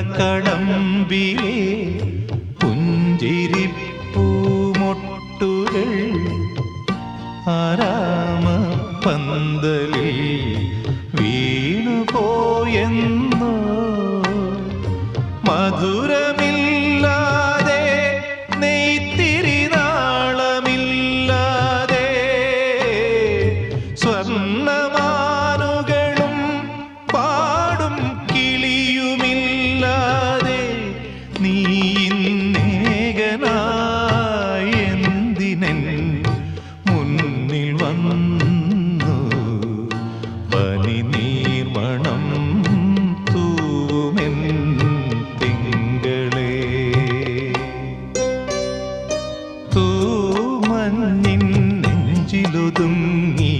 കളമ്പിലെ പുഞ്ചിരിപ്പൂമൊട്ടുകൾ ആരാമ പന്തലിൽ വീണുപോയെന്നു? മധുരമില്ലാതെ നെയ്ത്തിരി സ്വർണ പനി നീർമണം തൂമെൻ തിങ്കളെ. തൂമഞ്ഞിൻ നെഞ്ചിലൊതുങ്ങി